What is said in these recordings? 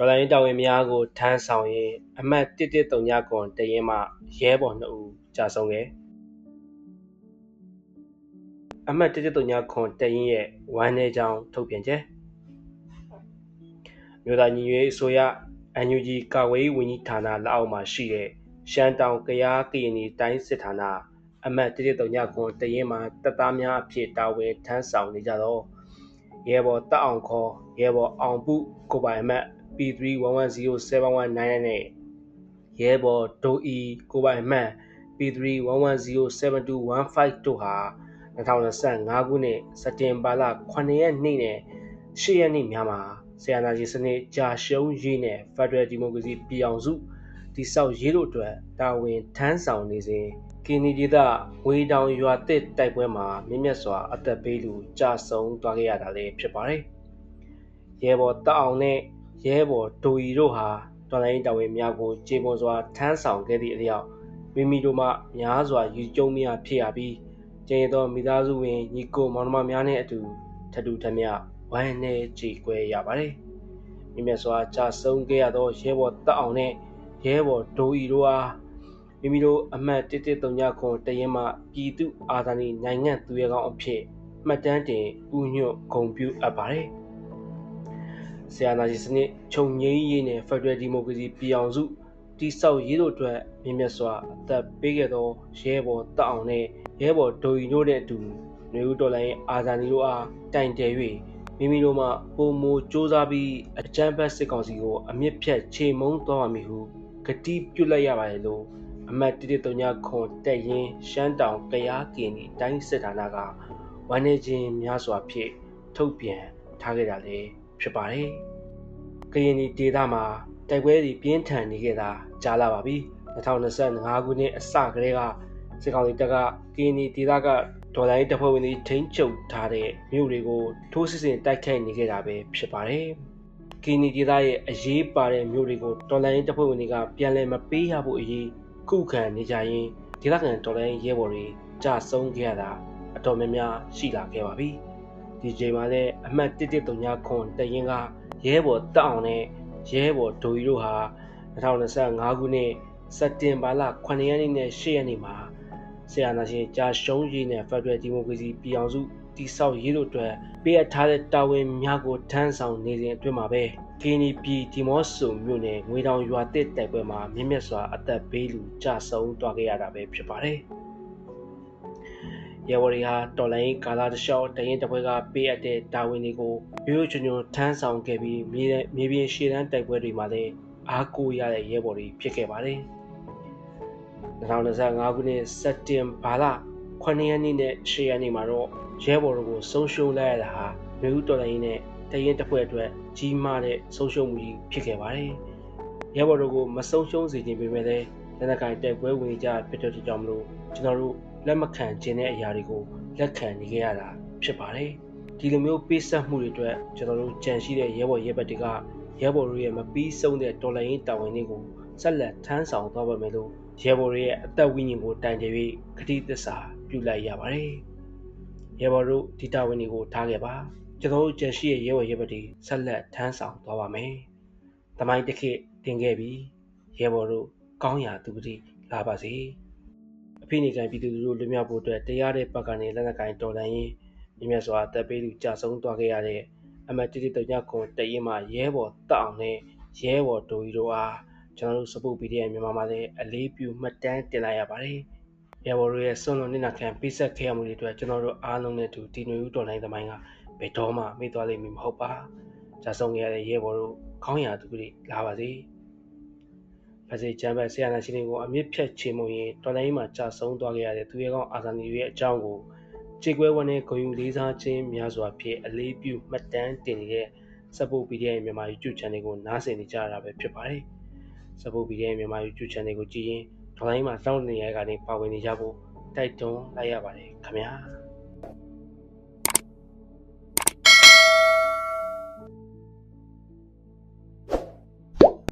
ဒေါ်လာရင်းတာဝန်များကိုထမ်းဆောင်ရင်အမှတ်1139ခွန်တရင်မှရဲဘော်2ဦးကြာဆုံးခဲ့အမှတ်1139ခွန်တရင်ရဲ့ဝမ်းနေကြောင်းထုတ်ပြန်ချက်မြို့သားညီညွတ်ရေးအစိုးရ NUG ကာဝေးဝန်ကြီးဌာနလက်အောက်မှာရှိတဲ့ရှမ်းတောင်ကရားကရင်ပြည်တိုင်းစစ်ဌာနအမှတ်1139ခွန်တရင်မှာတပ်သားများအဖြစ်တာဝန်ထမ်းဆောင်နေကြတော့ရဲဘော်တပ်အောင်ခေါ်ရဲဘော်အောင်ပုကိုပိုင်အမှတ် P31107199 နဲ့ရဲဘော်ဒိုအီကိုပိုင်အမှတ် P31107215 တို့ဟာ2025ခုနှစ်စက်တင်ဘာလ9ရက်နေ့နဲ့10ရက်နေ့များမှာဆီယနာဂျီစနစ်ကြာရှုံးရေးနဲ့ Federal Democracy ပြည်အောင်စုတိဆောက်ရေးတို့အတွက်တာဝန်ထမ်းဆောင်နေစဉ်ကင်းနီဒေသဝေတောင်ရွာတစ်တိုက်ပွဲမှာမြင့်မြတ်စွာအသက်ပေးလူကြာဆုံးသွားခဲ့ရတာလည်းဖြစ်ပါတယ်။ရဲဘော်တအောင်နဲ့ ရဲဘော်ဒိုရီတို့ဟာတော်လိုင်းတာဝန်များကိုခြေပွန်စွာထမ်းဆောင်ခဲ့သည့်အလျောက်မိမိတို့မှများစွာယူကျုံများဖြစ်ရပြီးကျင်းသောမိသားစုဝင်ညီကိုမောင်နှမများနဲ့အတူထတူထမြဝမ်းနဲ့ကြည်ကွဲရပါတယ်။မြင့်မြတ်စွာကြာဆုံးခဲ့ရသောရဲဘော်တအောင်နဲ့ရဲဘော်ဒိုရီတို့အားမိမိတို့အမှတ်1139ခွန်တရင်မှပြည်သူအာဇာနည်နိုင်ငံသူရဲကောင်းအဖြစ်မှတ်တမ်းတင်ဥညွတ်ဂုဏ်ပြုအပ်ပါတယ်။ ဆီယနာဂျီစနစ်ခြုံငိမ့်ရေးနဲ့ Federal Democracy ပြည်အောင်စုတိဆောက်ရေးတို့အတွက်မြင့်မြတ်စွာအသက်ပေးခဲ့သောရဲဘော်တအောင်နဲ့ရဲဘော်ဒိုရီတို့နဲ့အတူနေဦးတော်လိုင်းအာဇာနည်တို့အားတိုင်တယ်၍မိမိတို့မှပုံမူစ조사ပြီးအကြမ်းဖက်စစ်ကောင်စီကိုအမြင့်ဖြတ်ခြေမုံသွားပါမည်ဟုကတိပြုလိုက်ရပါတယ်လို့အမတ်139ခွန်တက်ရင်ရှမ်းတောင်ကရားကင်ဒီတိုင်းစစ်ဌာနကဝန်နေချင်းများစွာဖြင့်ထုတ်ပြန်ထားခဲ့တာလည်း ဖြစ်ပါတယ်။ကရင်ဒီဒေသမှာတိုက်ပွဲတွေပြင်းထန်နေခဲ့တာကြာလာပါပြီ။2025ခုနှစ်အစကတည်းကစစ်ကောင်စီတပ်ကကရင်ဒီဒေသကဒေါ်လာရေးတပ်ဖွဲ့ဝင်တွေထိန်းချုပ်ထားတဲ့မြို့တွေကိုထိုးစစ်ဆင်တိုက်ခိုက်နေခဲ့တာပဲဖြစ်ပါတယ်။ကီနီဒေသရဲ့အရေးပါတဲ့မြို့တွေကိုဒေါ်လာရေးတပ်ဖွဲ့ဝင်တွေကပြန်လည်မပေးရဖို့အရေးခုခံနေကြရင်ဒေသခံဒေါ်လာရေးရဲဘော်တွေကြာဆုံးခဲ့ရတာအတော်များများရှိလာခဲ့ပါပြီ။ ဒီချိန်မှာလည်းအမှတ်1139ခွန်တရင်ကရဲဘော်တက်အောင်နဲ့ရဲဘော်ဒိုရီတို့ဟာ2025ခုနှစ်စက်တင်ဘာလ9ရက်နေ့နဲ့10ရက်နေ့မှာဆရာနာရှင်ကြာရှုံးရေးနဲ့ Federal Democracy ပြည်အောင်စုတိဆောက်ရေးတို့အတွက်ပေးအပ်ထားတဲ့တာဝန်များကိုထမ်းဆောင်နေစဉ်အတွင်းမှာပဲကင်းနီပြည်ဒီမော့ဆိုမြို့နယ်ငွေတောင်ရွာတစ်တိုက်ပွဲမှာမြင့်မြတ်စွာအသက်ပေးလူကြဆုံးသွားခဲ့ရတာပဲဖြစ်ပါတယ်။ ရဲဘော်တွေဟာတော်လိုင်းကာလာတလျှောက်တရင်တပွဲကပေးအပ်တဲ့တာဝန်တွေကိုရိုးရိုးချွန်ချွန်ထမ်းဆောင်ခဲ့ပြီးမြေမြေပြင်ရှေ့တန်းတိုက်ပွဲတွေမှာလည်းအားကိုးရတဲ့ရဲဘော်တွေဖြစ်ခဲ့ပါတယ်။2025ခုနှစ်စက်တင်ဘာလ9ရက်နေ့နဲ့10ရက်နေ့မှာတော့ရဲဘော်တို့ကိုဆုံးရှုံးလိုက်ရတာဟာမြို့တော်လိုင်းနဲ့တရင်တစ်ဖွဲ့အတွက်ကြီးမားတဲ့ဆုံးရှုံးမှုကြီးဖြစ်ခဲ့ပါတယ်။ရဲဘော်တို့ကိုမဆုံးရှုံးစေခြင်းပေမဲ့လည်းလက်နက်ကိုင်တိုက်ပွဲဝင်ကြဖြစ်တဲ့ကြောင့်မလို့ကျွန်တော်တို့ လက်မခံခြင်းတဲ့အရာတွေကိုလက်ခံနေခဲ့ရတာဖြစ်ပါတယ်။ဒီလိုမျိုးပေးဆက်မှုတွေအတွက်ကျွန်တော်တို့ကြံရှိတဲ့ရဲဘော်ရဲဘက်တွေကရဲဘော်တို့ရဲ့မပြီးဆုံးတဲ့တော်လှန်ရေးတာဝန်တွေကိုဆက်လက်ထမ်းဆောင်သွားပါမယ်လို့ရဲဘော်တွေရဲ့အသက်ဝိညာဉ်ကိုတိုင်တည်ပြီးဂတိသစ္စာပြုလိုက်ရပါတယ်။ရဲဘော်တို့ဒီတာဝန်တွေကိုထားခဲ့ပါကျွန်တော်တို့ကြံရှိရဲ့ရဲဘော်ရဲဘက်တွေဆက်လက်ထမ်းဆောင်သွားပါမယ်။တမိုင်းတစ်ခေတ်တင်ခဲ့ပြီးရဲဘော်တို့ကောင်းရာသူပတိလာပါစေ။ အဖိနေကန်ပြည်သူတို့လွတ်မြောက်ဖို့အတွက်တရားတဲ့ဘက်ကနေလက်နက်ကိုင်တော်လှန်ရေးမြင့်မြတ်စွာတပ်ပေးလူကြာဆုံးသွားခဲ့ရတဲ့အမတ်တိတိတညခွန်တရင်မှရဲဘော်တအောင်နဲ့ရဲဘော်ဒိုရီတို့အားကျွန်တော်တို့ support PDF မြန်မာမှာလည်းအလေးပြုမှတ်တမ်းတင်လိုက်ရပါတယ်။ရဲဘော်တို့ရဲ့ဆွန်လွန်နေတာခံပိဆက်ခဲ့ရမှုတွေအတွက်ကျွန်တော်တို့အားလုံးနဲ့အတူဒီနွေဦးတော်လိုင်းသမိုင်းကဘယ်တော့မှမေ့သွားလိမ့်မည်မဟုတ်ပါ။ဂျာဆုံးရတဲ့ရဲဘော်တို့ခေါင်းရာသူတွေလာပါစေ။ ဖစီချမ်းဘတ်ဆရာနာရှင်တွေကိုအမြင့်ဖြတ်ချေမှုရင်တော်လိုင်းမှာကြာဆုံးသွားခဲ့ရတဲ့သူရဲကောင်းအာဇာနည်ရဲ့အကြောင်းကိုခြေကွဲဝန်းနဲ့ဂုံယူလေးစားခြင်းများစွာဖြင့်အလေးပြုမှတ်တမ်းတင်နေတဲ့ support PDF မြန်မာ YouTube channel ကိုနားဆင်နေကြရတာပဲဖြစ်ပါတယ်။ support PDF မြန်မာ YouTube channel ကိုကြည့်ရင်ဒေါ်လိုင်းမှာစောင့်နေရကနေပါဝင်နေကြဖို့တိုက်တွန်းလိုက်ရပါတယ်ခင်ဗျာ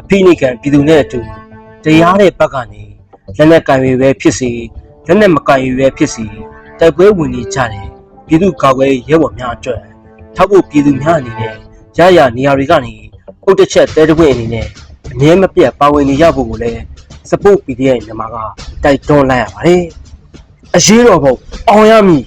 အဖိနိကံပြည်သူနဲ့အတူတရားတဲ့ဘက်ကနေလက်နက်ကင်တွေပဲဖြစ်စီလက်နက်မကင်တွေပဲဖြစ်စီတိုက်ပွဲဝင်နေကြတယ်ပြည်သူကာကွယ်ရေးရဲဘော်များအတွက်ထောက်ဖို့ပြည်သူများအနေနဲ့ရရနေရာတွေကနေအုတ်တစ်ချက်တဲတပွင့်အနေနဲ့အမြဲမပြတ်ပါဝင်နေရဖို့ကိုလည်း support PDF မြန်မာကတိုက်တွန်းလိုက်ရပါတယ်အရေးတော်ပုံအောင်ရမည်